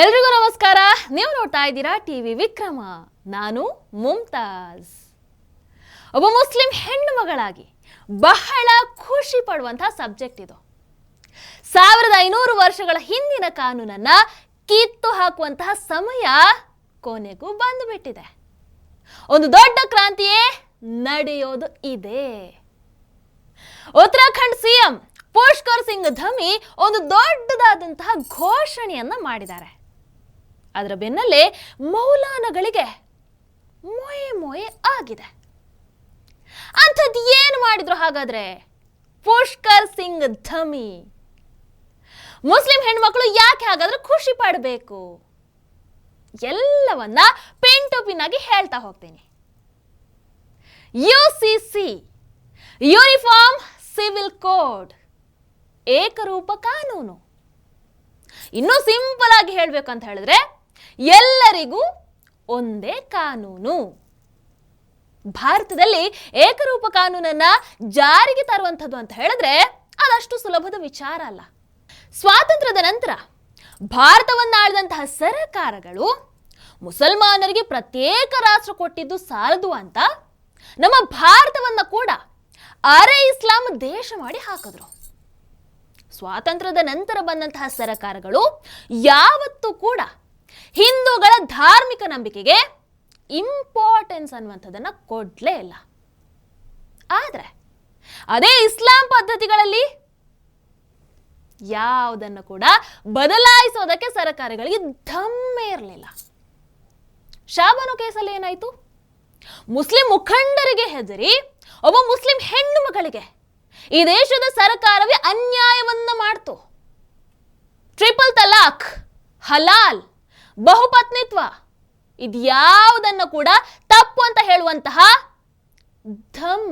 ಎಲ್ರಿಗೂ ನಮಸ್ಕಾರ. ನೀವು ನೋಡ್ತಾ ಇದ್ದೀರಾ ಟಿವಿ ವಿಕ್ರಮ. ನಾನು ಮುಮ್ತಾಜ್ ಒಬ್ಬ ಮುಸ್ಲಿಂ ಹೆಣ್ಣು ಮಗಳಾಗಿ ಬಹಳ ಖುಷಿ ಪಡುವಂತಹ ಸಬ್ಜೆಕ್ಟ್ ಇದು. ಸಾವಿರದ ಐನೂರು ವರ್ಷಗಳ ಹಿಂದಿನ ಕಾನೂನನ್ನ ಕಿತ್ತು ಹಾಕುವಂತಹ ಸಮಯ ಕೊನೆಗೂ ಬಂದುಬಿಟ್ಟಿದೆ. ಒಂದು ದೊಡ್ಡ ಕ್ರಾಂತಿಯೇ ನಡೆಯೋದು ಇದೆ. ಉತ್ತರಾಖಂಡ್ ಸಿಎಂ ಪುಷ್ಕರ್ ಸಿಂಗ್ ಧಮಿ ಒಂದು ದೊಡ್ಡದಾದಂತಹ ಘೋಷಣೆಯನ್ನ ಮಾಡಿದ್ದಾರೆ. ಅದರ ಬೆನ್ನಲ್ಲೇ ಮೌಲಾನಗಳಿಗೆ ಮೊಯೆ ಮೊಯೆ ಆಗಿದೆ. ಅಂಥದ್ದು ಏನು ಮಾಡಿದ್ರು ಹಾಗಾದ್ರೆ? ಪುಷ್ಕರ್ ಸಿಂಗ್ ಧಮಿ. ಮುಸ್ಲಿಂ ಹೆಣ್ಮಕ್ಳು ಯಾಕೆ ಹಾಗಾದ್ರೆ ಖುಷಿ ಪಡಬೇಕು? ಎಲ್ಲವನ್ನ ಪಿನ್ ಟು ಪಿನ್ ಆಗಿ ಹೇಳ್ತಾ ಹೋಗ್ತೀನಿ. U C C uniform civil code ಏಕರೂಪ ಕಾನೂನು. ಇನ್ನೂ ಸಿಂಪಲ್ ಆಗಿ ಹೇಳಬೇಕಂತ ಹೇಳಿದ್ರೆ ಎಲ್ಲರಿಗೂ ಒಂದೇ ಕಾನೂನು. ಭಾರತದಲ್ಲಿ ಏಕರೂಪ ಕಾನೂನನ್ನ ಜಾರಿಗೆ ತರುವಂಥದ್ದು ಅಂತ ಹೇಳಿದ್ರೆ ಅದಷ್ಟು ಸುಲಭದ ವಿಚಾರ ಅಲ್ಲ. ಸ್ವಾತಂತ್ರ್ಯದ ನಂತರ ಭಾರತವನ್ನಾಳಿದಂತಹ ಸರಕಾರಗಳು ಮುಸಲ್ಮಾನರಿಗೆ ಪ್ರತ್ಯೇಕ ರಾಷ್ಟ್ರ ಕೊಟ್ಟಿದ್ದು ಸಾಲದು ಅಂತ ನಮ್ಮ ಭಾರತವನ್ನ ಕೂಡ ಅರೆ ಇಸ್ಲಾಂ ದೇಶ ಮಾಡಿ ಹಾಕಿದ್ರು. ಸ್ವಾತಂತ್ರ್ಯದ ನಂತರ ಬಂದಂತಹ ಸರಕಾರಗಳು ಯಾವತ್ತೂ ಕೂಡ ಹಿಂದೂಗಳ ಧಾರ್ಮಿಕ ನಂಬಿಕೆಗೆ ಇಂಪಾರ್ಟೆನ್ಸ್ ಅನ್ನುವಂಥದ್ದನ್ನು ಕೊಡಲೇ ಇಲ್ಲ. ಆದರೆ ಅದೇ ಇಸ್ಲಾಂ ಪದ್ಧತಿಗಳಲ್ಲಿ ಯಾವುದನ್ನು ಕೂಡ ಬದಲಾಯಿಸೋದಕ್ಕೆ ಸರ್ಕಾರಗಳಿಗೆ ದಮ್ಮೆ ಇರಲಿಲ್ಲ. ಶಾಬಾನು ಕೇಸಲ್ಲಿ ಏನಾಯಿತು? ಮುಸ್ಲಿಂ ಮುಖಂಡರಿಗೆ ಹೆದರಿ ಒಬ್ಬ ಮುಸ್ಲಿಂ ಹೆಣ್ಣು ಮಗಳಿಗೆ ಈ ದೇಶದ ಸರ್ಕಾರವೇ ಅನ್ಯಾಯವನ್ನು ಮಾಡ್ತು. ಟ್ರಿಪಲ್ ತಲಾಖ್, ಹಲಾಲ್ ಬಹುಪತ್ನಿತ್ವ. ಇದ್ಯಾವುದನ್ನು ಕೂಡ ತಪ್ಪು ಅಂತ ಹೇಳುವಂತಹ ಧಮ್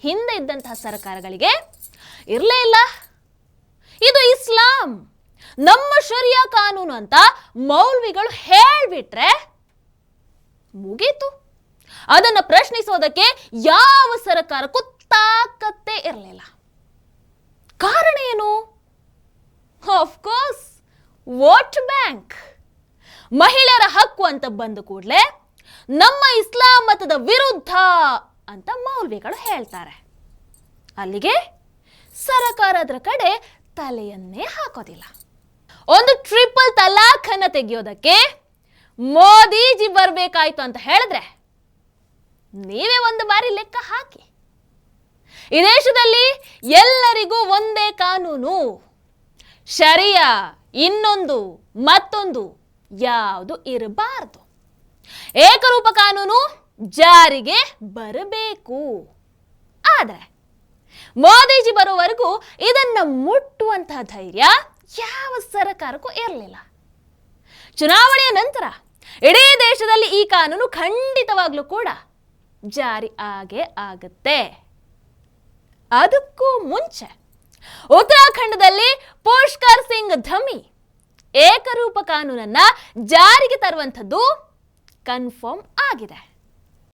ಹಿಂದೆ ಇದ್ದಂತಹ ಸರ್ಕಾರಗಳಿಗೆ ಇರಲೇ ಇಲ್ಲ. ಇದು ಇಸ್ಲಾಂ. ನಮ್ಮ ಶರಿಯಾ ಕಾನೂನು ಅಂತ ಮೌಲ್ವಿಗಳು ಹೇಳ್ಬಿಟ್ರೆ ಮುಗೀತು. ಅದನ್ನು ಪ್ರಶ್ನಿಸೋದಕ್ಕೆ ಯಾವ ಸರ್ಕಾರಕ್ಕೂ ತಾಕತ್ತೇ ಇರಲಿಲ್ಲ ಕಾರಣ ಏನು? ಕೋರ್ಸ್ ವೋಟ್ ಬ್ಯಾಂಕ್ ಮಹಿಳೆಯರ ಹಕ್ಕು ಅಂತ ಬಂದ ಕೂಡಲೇ ನಮ್ಮ ಇಸ್ಲಾಂ ಮತದ ವಿರುದ್ಧ ಅಂತ ಮೌಲ್ವಿಗಳು ಹೇಳ್ತಾರೆ. ಅಲ್ಲಿಗೆ ಸರ್ಕಾರ ಅದರ ಕಡೆ ತಲೆಯನ್ನೇ ಹಾಕೋದಿಲ್ಲ. ಒಂದು ಟ್ರಿಪಲ್ ತಲಾಖ್ ಅನ್ನ ತೆಗೆಯೋದಕ್ಕೆ ಮೋದಿಜಿ ಬರಬೇಕಾಯ್ತು ಅಂತ ಹೇಳಿದ್ರೆ ನೀವೇ ಒಂದು ಬಾರಿ ಲೆಕ್ಕ ಹಾಕಿ. ಈ ದೇಶದಲ್ಲಿ ಎಲ್ಲರಿಗೂ ಒಂದೇ ಕಾನೂನು. ಶರಿಯ ಇನ್ನೊಂದು ಮತ್ತೊಂದು ಯಾವುದು ಇರಬಾರದು. ಏಕರೂಪ ಕಾನೂನು ಜಾರಿಗೆ ಬರಬೇಕು. ಆದರೆ ಮೋದಿಜಿ ಬರುವವರೆಗೂ ಇದನ್ನ ಮುಟ್ಟುವಂತಹ ಧೈರ್ಯ ಯಾವ ಸರ್ಕಾರಕ್ಕೂ ಇರಲಿಲ್ಲ. ಚುನಾವಣೆಯ ನಂತರ ಇಡೀ ದೇಶದಲ್ಲಿ ಈ ಕಾನೂನು ಖಂಡಿತವಾಗ್ಲೂ ಕೂಡ ಜಾರಿ ಆಗೇ ಆಗುತ್ತೆ. ಅದಕ್ಕೂ ಮುಂಚೆ ಉತ್ತರಾಖಂಡದಲ್ಲಿ ಪುಷ್ಕರ್ ಸಿಂಗ್ ಧಮಿ ಏಕರೂಪ ಕಾನೂನನ್ನ ಜಾರಿಗೆ ತರುವಂಥದ್ದು ಕನ್ಫರ್ಮ್ ಆಗಿದೆ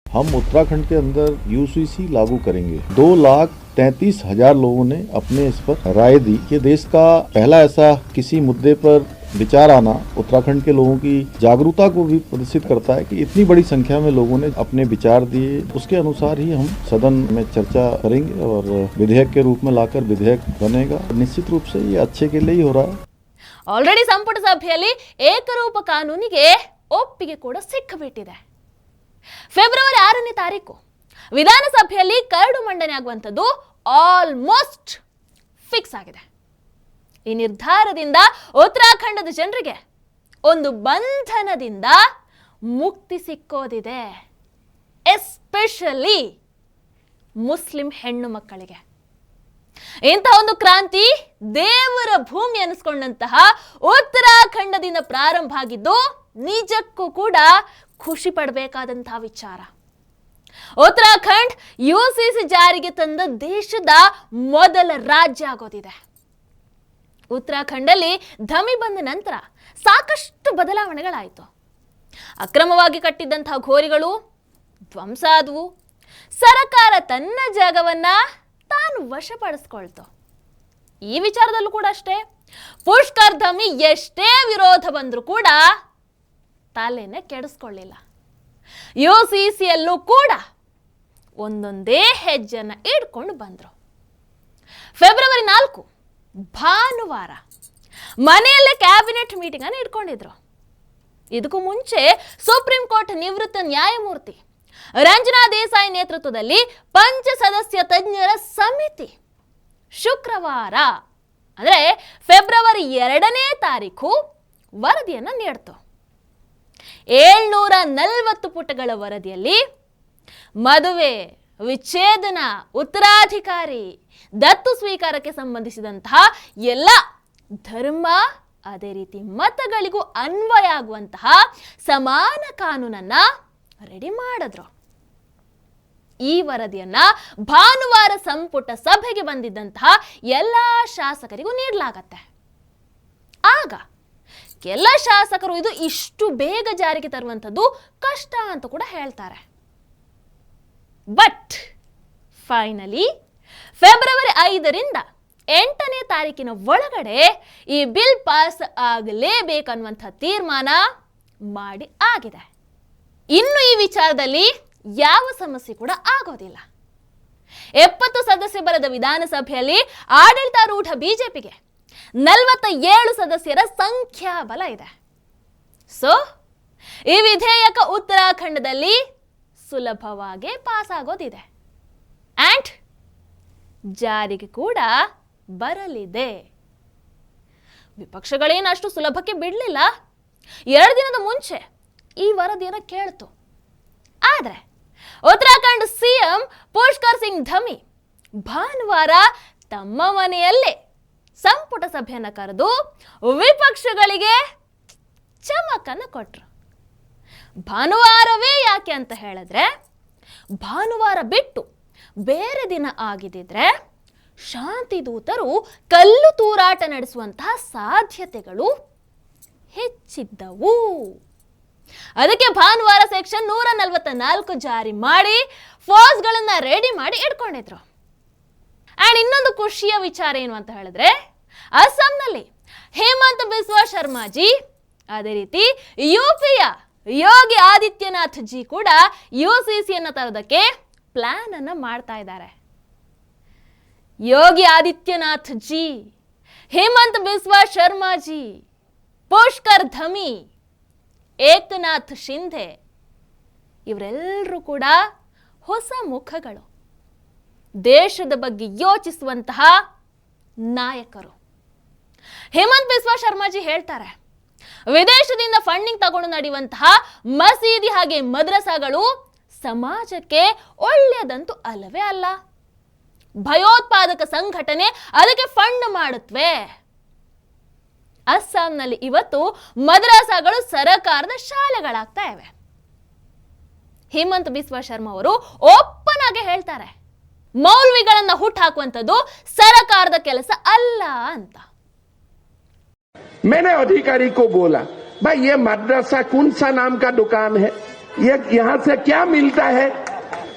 हम उत्तराखंड के अंदर यूसीसी लागू करेंगे दो लाख तैतीस हजार लोगों ने अपने इस पर राय दी ये देश का पहला ऐसा किसी मुद्दे पर विचार आना उत्तराखंड के लोगों की जागरूकता को भी प्रदर्शित करता है कि इतनी बड़ी संख्या में लोगों ने अपने विचार दिए उसके अनुसार ही हम सदन में चर्चा करेंगे और विधेयक के रूप में लाकर विधेयक बनेगा निश्चित रूप से ये अच्छे के लिए ही हो रहा है ಆಲ್ರೆಡಿ ಸಂಪುಟ ಸಭೆಯಲ್ಲಿ ಏಕರೂಪ ಕಾನೂನಿಗೆ ಒಪ್ಪಿಗೆ ಕೂಡ ಸಿಕ್ಕಿಬಿಟ್ಟಿದೆ. ಫೆಬ್ರವರಿ ಆರನೇ ತಾರೀಕು, ವಿಧಾನಸಭೆಯಲ್ಲಿ ಕರಡು ಮಂಡನೆ ಆಗುವಂಥದ್ದು ಆಲ್ಮೋಸ್ಟ್ ಫಿಕ್ಸ್ ಆಗಿದೆ. ಈ ನಿರ್ಧಾರದಿಂದ ಉತ್ತರಾಖಂಡದ ಜನರಿಗೆ ಒಂದು ಬಂಧನದಿಂದ ಮುಕ್ತಿ ಸಿಕ್ಕೋದಿದೆ. ಎಸ್ಪೆಷಲಿ ಮುಸ್ಲಿಂ ಹೆಣ್ಣು ಮಕ್ಕಳಿಗೆ. ಇಂತಹ ಒಂದು ಕ್ರಾಂತಿ ದೇವರ ಭೂಮಿ ಅನಿಸ್ಕೊಂಡಂತಹ ಉತ್ತರಾಖಂಡದಿಂದ ಪ್ರಾರಂಭ ಆಗಿದ್ದು ನಿಜಕ್ಕೂ ಕೂಡ ಖುಷಿ ಪಡಬೇಕಾದಂತಹ ವಿಚಾರ. ಉತ್ತರಾಖಂಡ್ ಯು ಜಾರಿಗೆ ತಂದ ದೇಶದ ಮೊದಲ ರಾಜ್ಯ ಆಗೋದಿದೆ. ಉತ್ತರಾಖಂಡಲ್ಲಿ ಧಮಿ ಬಂದ ನಂತರ ಸಾಕಷ್ಟು ಬದಲಾವಣೆಗಳಾಯಿತು. ಅಕ್ರಮವಾಗಿ ಕಟ್ಟಿದ್ದಂತಹ ಘೋರಿಗಳು ಧ್ವಂಸ ಆದವು. ಸರಕಾರ ತನ್ನ ಜಾಗವನ್ನ ತಾನು ವಶಪಡಿಸ್ಕೊಳ್ತು ಈ ವಿಚಾರದಲ್ಲೂ ಕೂಡ ಅಷ್ಟೇ ಪುಷ್ಕರ್ ಧಮಿ ಎಷ್ಟೇ ವಿರೋಧ ಬಂದರೂ ಕೂಡ ತಲೆನೇ ಕೆಡಿಸ್ಕೊಳ್ಳಿಲ್ಲ ಯು ಸಿ ಸಿಯಲ್ಲೂ ಕೂಡ ಒಂದೊಂದೇ ಹೆಜ್ಜೆನ ಇಡ್ಕೊಂಡು ಬಂದರು ಫೆಬ್ರವರಿ ನಾಲ್ಕು ಭಾನುವಾರ ಮನೆಯಲ್ಲೇ ಕ್ಯಾಬಿನೆಟ್ ಮೀಟಿಂಗ್ ಅನ್ನು ಇಟ್ಕೊಂಡಿದ್ರು ಇದಕ್ಕೂ ಮುಂಚೆ ಸುಪ್ರೀಂ ಕೋರ್ಟ್ ನಿವೃತ್ತ ನ್ಯಾಯಮೂರ್ತಿ ರಂಜನಾ ದೇಸಾಯಿ ನೇತೃತ್ವದಲ್ಲಿ ಪಂಚ ಸದಸ್ಯ ತಜ್ಞರ ಸಮಿತಿ ಶುಕ್ರವಾರ, ಅಂದರೆ ಫೆಬ್ರವರಿ ಎರಡನೇ ತಾರೀಕು ವರದಿಯನ್ನು ನೀಡ್ತು. ಏಳ್ನೂರ ನಲವತ್ತು ಪುಟಗಳ ವರದಿಯಲ್ಲಿ ಮದುವೆ, ವಿಚ್ಛೇದನ, ಉತ್ತರಾಧಿಕಾರಿ, ದತ್ತು ಸ್ವೀಕಾರಕ್ಕೆ ಸಂಬಂಧಿಸಿದಂತಹ ಎಲ್ಲ ಧರ್ಮ, ಅದೇ ರೀತಿ ಮತಗಳಿಗೂ ಅನ್ವಯ ಆಗುವಂತಹ ಸಮಾನ ಕಾನೂನನ್ನ ರೆಡಿ ಮಾಡಿದ್ರು. ಈ ವರದಿಯನ್ನ ಭಾನುವಾರ ಸಂಪುಟ ಸಭೆಗೆ ಬಂದಿದ್ದಂತಹ ಎಲ್ಲ ಶಾಸಕರಿಗೂ ನೀಡಲಾಗತ್ತೆ. ಆಗ ಕೆಲ ಶಾಸಕರು ಇದು ಇಷ್ಟು ಬೇಗ ಜಾರಿಗೆ ತರುವಂಥದ್ದು ಕಷ್ಟ ಅಂತ ಕೂಡ ಹೇಳ್ತಾರೆ. ಬಟ್ ಫೈನಲಿ ಫೆಬ್ರವರಿ ಐದರಿಂದ ಎಂಟನೇ ತಾರೀಕಿನ ಒಳಗಡೆ ಈ ಬಿಲ್ ಪಾಸ್ ಆಗಲೇಬೇಕನ್ನುವಂಥ ತೀರ್ಮಾನ ಮಾಡಿ ಆಗಿದೆ. ಇನ್ನು ಈ ವಿಚಾರದಲ್ಲಿ ಯಾವ ಸಮಸ್ಯೆ ಕೂಡ ಆಗೋದಿಲ್ಲ. ಎಪ್ಪತ್ತು ಸದಸ್ಯ ಬಲದ ವಿಧಾನಸಭೆಯಲ್ಲಿ ಆಡಳಿತಾರೂಢ ಬಿಜೆಪಿಗೆ ನಲವತ್ತ ಏಳು ಸದಸ್ಯರ ಸಂಖ್ಯಾಬಲ ಇದೆ. ಸೊ ಈ ವಿಧೇಯಕ ಉತ್ತರಾಖಂಡದಲ್ಲಿ ಸುಲಭವಾಗಿ ಪಾಸ್ ಆಗೋದಿದೆ ಆ್ಯಂಡ್ ಜಾರಿಗೆ ಕೂಡ ಬರಲಿದೆ. ವಿಪಕ್ಷಗಳೇನು ಅಷ್ಟು ಸುಲಭಕ್ಕೆ ಬಿಡಲಿಲ್ಲ? ಎರಡು ದಿನದ ಮುಂಚೆ ಈ ವರದಿಯನ್ನು ಕೇಳ್ತು. ಆದರೆ ಉತ್ತರಾಖಂಡ್ ಸಿಎಂ ಪುಷ್ಕರ್ ಸಿಂಗ್ ಧಮಿ ಭಾನುವಾರ ತಮ್ಮ ಮನೆಯಲ್ಲೇ ಸಂಪುಟ ಸಭೆಯನ್ನು ಕರೆದು ವಿಪಕ್ಷಗಳಿಗೆ ಚಮಕನ್ನು ಕೊಟ್ರು. ಭಾನುವಾರವೇ ಯಾಕೆ ಅಂತ ಹೇಳಿದ್ರೆ, ಭಾನುವಾರ ಬಿಟ್ಟು ಬೇರೆ ದಿನ ಆಗಿದ್ದರೆ ಶಾಂತಿ ದೂತರು ಕಲ್ಲು ತೂರಾಟ ನಡೆಸುವಂತಹ ಸಾಧ್ಯತೆಗಳು ಹೆಚ್ಚಿದ್ದವು. ಅದಕ್ಕೆ ಭಾನುವಾರ ಸೆಕ್ಷನ್ ನೂರ ನಲವತ್ತ ನಾಲ್ಕು ಜಾರಿ ಮಾಡಿ ಫೋರ್ಸ್ಗಳನ್ನ ರೆಡಿ ಮಾಡಿ ಇಟ್ಕೊಂಡಿದ್ರು. ಆ್ಯಂಡ್ ಇನ್ನೊಂದು ಖುಷಿಯ ವಿಚಾರ ಏನು ಅಂತ ಹೇಳಿದ್ರೆ, ಅಸ್ಸಾಂನಲ್ಲಿ ಹೇಮಂತ್ ಬಿಸ್ವಾ ಶರ್ಮಾಜಿ, ಅದೇ ರೀತಿ ಯುಪಿಯ ಯೋಗಿ ಆದಿತ್ಯನಾಥ್ ಜಿ ಕೂಡ ಯು ಸಿ ಸಿಯನ್ನು ತರೋದಕ್ಕೆ ಪ್ಲಾನ್ ಅನ್ನ ಮಾಡ್ತಾ ಇದ್ದಾರೆ. ಯೋಗಿ ಆದಿತ್ಯನಾಥ್ ಜಿ ಹೇಮಂತ್ ಬಿಸ್ವಾ ಶರ್ಮಾಜಿ, ಪುಷ್ಕರ್ ಧಮಿ ಏಕನಾಥ್ ಶಿಂಧೆ. ಇವರೆಲ್ಲರೂ ಕೂಡ ಹೊಸ ಮುಖಗಳು. ದೇಶದ ಬಗ್ಗೆ ಯೋಚಿಸುವಂತಹ ನಾಯಕರು. ಹೇಮಂತ್ ಬಿಸ್ವಾ ಶರ್ಮಾಜಿ ಹೇಳ್ತಾರೆ, ವಿದೇಶದಿಂದ ಫಂಡಿಂಗ್ ತಗೊಂಡು ನಡೆಯುವಂತಹ ಮಸೀದಿ ಹಾಗೆ ಮದ್ರಸಾಗಳು ಸಮಾಜಕ್ಕೆ ಒಳ್ಳೆಯದಂತೂ ಅಲ್ಲವೇ ಅಲ್ಲ. ಭಯೋತ್ಪಾದಕ ಸಂಘಟನೆ ಅದಕ್ಕೆ ಫಂಡ್ ಮಾಡುತ್ತವೆ ಅಸ್ಸಾಂನಲ್ಲಿ ಇವತ್ತು ಮದ್ರಾಸಾಗಳು ಸರಕಾರದ ಶಾಲೆಗಳಾಗ್ತಾ ಇವೆ ಹೇಮಂತ್ ಬಿಸ್ವಾ ಶರ್ಮಾ ಅವರು ಓಪನ್ ಆಗಿ ಹೇಳ್ತಾರೆ ಮೌಲ್ವಿಗಳನ್ನ ಹುಟ್ಟು ಹಾಕುವಂಥದ್ದು ಸರಕಾರದ ಕೆಲಸ ಅಲ್ಲ ಅಂತ मैंने अधिकारी को बोला भाई ये मदरसा कौन सा नाम का दुकान है ये यहाँ से क्या मिलता है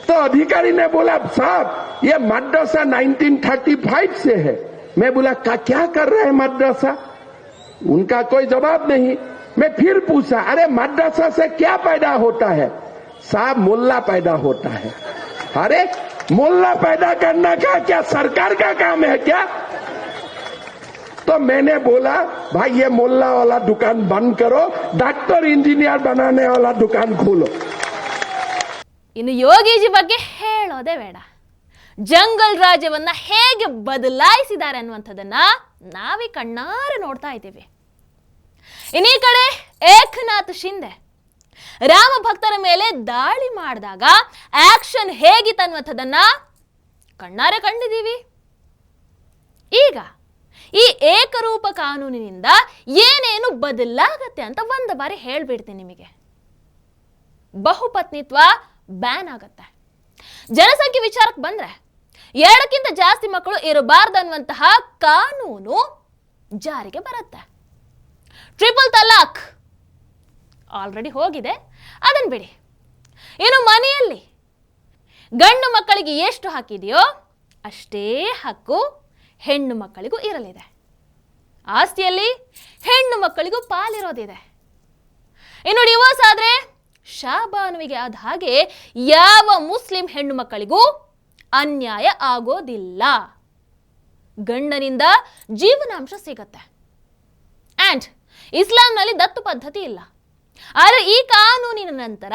तो अधिकारी ने बोला साहब ये मदरसा 1935 से है मैं बोला का क्या कर रहा है मदरसा उनका कोई जवाब नहीं मैं फिर पूछा अरे मदरसा से क्या पैदा होता है साहब मुल्ला पैदा होता है अरे मुल्ला पैदा करना का क्या सरकार का काम है क्या तो मैंने बोला भाई ये मुल्ला वाला दुकान बंद करो डॉक्टर इंजीनियर बनाने वाला दुकान खोलो ಇನ್ನು ಯೋಗೀಜಿ ಬಗ್ಗೆ ಹೇಳೋದೇ ಬೇಡ ಜಂಗಲ್ ರಾಜ್ಯವನ್ನ ಹೇಗೆ ಬದಲಾಯಿಸಿದ್ದಾರೆ ಅನ್ನುವಂಥದ್ದನ್ನ ನಾವೇ ಕಣ್ಣಾರೆ ನೋಡ್ತಾ ಇದ್ದೀವಿ. ಇನ್ನೀ ಕಡೆ ಏಕನಾಥ್ ಶಿಂದೆ ರಾಮ ಭಕ್ತರ ಮೇಲೆ ದಾಳಿ ಮಾಡಿದಾಗ ಆಕ್ಷನ್ ಹೇಗಿತ್ತು ಅನ್ನುವಂಥದ್ದನ್ನ ಕಣ್ಣಾರೆ ಕಂಡಿದ್ದೀವಿ. ಈಗ ಈ ಏಕರೂಪ ಕಾನೂನಿನಿಂದ ಏನೇನು ಬದಲಾಗತ್ತೆ ಅಂತ ಒಂದು ಬಾರಿ ಹೇಳ್ಬಿಡ್ತೀನಿ ನಿಮಗೆ. ಬಹುಪತ್ನಿತ್ವ ಬ್ಯಾನ್ ಆಗತ್ತೆ. ಜನಸಂಖ್ಯೆ ವಿಚಾರಕ್ಕೆ ಬಂದ್ರೆ ಎರಡಕ್ಕಿಂತ ಜಾಸ್ತಿ ಮಕ್ಕಳು ಇರಬಾರ್ದು ಅನ್ನುವಂತಹ ಕಾನೂನು ಜಾರಿಗೆ ಬರುತ್ತೆ. ಟ್ರಿಪಲ್ ತಲಾಖ್ ಆಲ್ರೆಡಿ ಹೋಗಿದೆ. ಅದನ್ನು ಬಿಡಿ. ಇನ್ನು ಮನೆಯಲ್ಲಿ ಗಂಡು ಮಕ್ಕಳಿಗೆ ಎಷ್ಟು ಹಾಕಿದೆಯೋ ಅಷ್ಟೇ ಹಕ್ಕು ಹೆಣ್ಣು ಮಕ್ಕಳಿಗೂ ಇರಲಿದೆ. ಆಸ್ತಿಯಲ್ಲಿ ಹೆಣ್ಣು ಮಕ್ಕಳಿಗೂ ಪಾಲಿರೋದಿದೆ. ಇನ್ನು ಡಿವೋರ್ಸ್ ಆದ್ರೆ ಶಾಬಾನುವಿಗೆ ಆದ ಹಾಗೆ ಯಾವ ಮುಸ್ಲಿಂ ಹೆಣ್ಣು ಮಕ್ಕಳಿಗೂ ಅನ್ಯಾಯ ಆಗೋದಿಲ್ಲ. ಗಂಡನಿಂದ ಜೀವನಾಂಶ ಸಿಗತ್ತೆ. ಆ್ಯಂಡ್ ಇಸ್ಲಾಂನಲ್ಲಿ ದತ್ತು ಪದ್ಧತಿ ಇಲ್ಲ. ಆದರೆ ಈ ಕಾನೂನಿನ ನಂತರ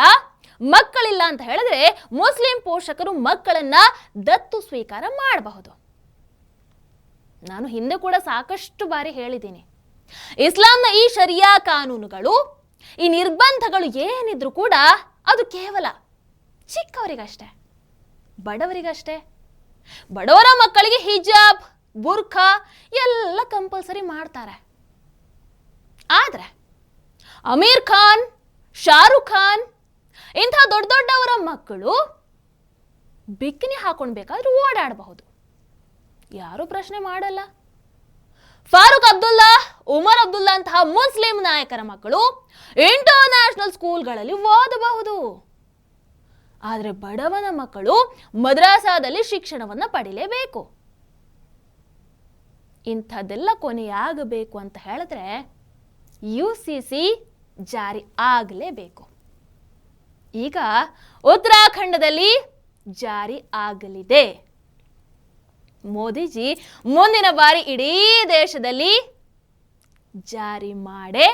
ಮಕ್ಕಳಿಲ್ಲ ಅಂತ ಹೇಳಿದ್ರೆ ಮುಸ್ಲಿಂ ಪೋಷಕರು ಮಕ್ಕಳನ್ನ ದತ್ತು ಸ್ವೀಕಾರ ಮಾಡಬಹುದು. ನಾನು ಹಿಂದೆ ಕೂಡ ಸಾಕಷ್ಟು ಬಾರಿ ಹೇಳಿದ್ದೀನಿ. ಇಸ್ಲಾಂನ ಈ ಶರಿಯಾ ಕಾನೂನುಗಳು ಈ ನಿರ್ಬಂಧಗಳು ಏನಿದ್ರು ಕೂಡ ಅದು ಕೇವಲ ಚಿಕ್ಕವರಿಗಷ್ಟೇ, ಬಡವರಿಗಷ್ಟೇ. ಬಡವರ ಮಕ್ಕಳಿಗೆ ಹಿಜಾಬ್, ಬುರ್ಖಾ ಎಲ್ಲ ಕಂಪಲ್ಸರಿ ಮಾಡ್ತಾರೆ. ಆದರೆ ಅಮೀರ್ ಖಾನ್, ಶಾರುಖ್ ಖಾನ್, ಇಂಥ ದೊಡ್ಡ ದೊಡ್ಡವರ ಮಕ್ಕಳು ಬಿಕ್ಕಿನಿ ಹಾಕೊಂಡ್ಬೇಕಾದ್ರೆ ಓಡಾಡಬಹುದು. ಯಾರೂ ಪ್ರಶ್ನೆ ಮಾಡಲ್ಲ. ಫಾರೂಕ್ ಅಬ್ದುಲ್ಲಾ ಉಮರ್ ಅಬ್ದುಲ್ಲಾ ಅಂತಹ ಮುಸ್ಲಿಂ ನಾಯಕರ ಮಕ್ಕಳು ಇಂಟರ್ನ್ಯಾಷನಲ್ ಸ್ಕೂಲ್ಗಳಲ್ಲಿ ಓದಬಹುದು. ಆದರೆ ಬಡವನ ಮಕ್ಕಳು ಮದ್ರಾಸಾದಲ್ಲಿ ಶಿಕ್ಷಣವನ್ನು ಪಡಿಲೇಬೇಕು. ಇಂಥದ್ದೆಲ್ಲ ಕೊನೆಯಾಗಬೇಕು ಅಂತ ಹೇಳಿದ್ರೆ ಯು ಸಿ ಸಿ ಜಾರಿ ಆಗಲೇಬೇಕು. ಈಗ ಉತ್ತರಾಖಂಡದಲ್ಲಿ ಜಾರಿ ಆಗಲಿದೆ. ಮೋದಿಜಿ ಮುಂದಿನ ಬಾರಿ ಇಡೀ ದೇಶದಲ್ಲಿ ಜಾರಿ ಮಾಡೇ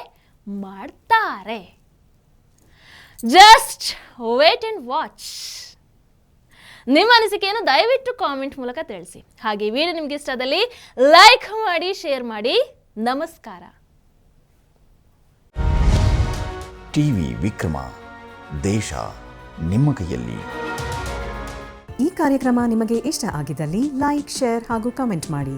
ಮಾಡ್ತಾರೆ. ಜಸ್ಟ್ ವೇಟ್ ಅಂಡ್ ವಾಚ್ ನಿಮ್ಮ ಅನಿಸಿಕೆಯನ್ನು ದಯವಿಟ್ಟು ಕಾಮೆಂಟ್ ಮೂಲಕ ತಿಳಿಸಿ. ಹಾಗೆ ವೀಡಿಯೋ ನಿಮಗೆ ನಿಮ್ಗೆ ಇಷ್ಟದಲ್ಲಿ ಲೈಕ್ ಮಾಡಿ ಶೇರ್ ಮಾಡಿ. ನಮಸ್ಕಾರ. ಟಿವಿ ವಿಕ್ರಮ ದೇಶ ನಿಮ್ಮ ಕೈಯಲ್ಲಿ. ಈ ಕಾರ್ಯಕ್ರಮ ನಿಮಗೆ ಇಷ್ಟ ಆಗಿದ್ದಲ್ಲಿ ಲೈಕ್ ಶೇರ್ ಹಾಗೂ ಕಮೆಂಟ್ ಮಾಡಿ.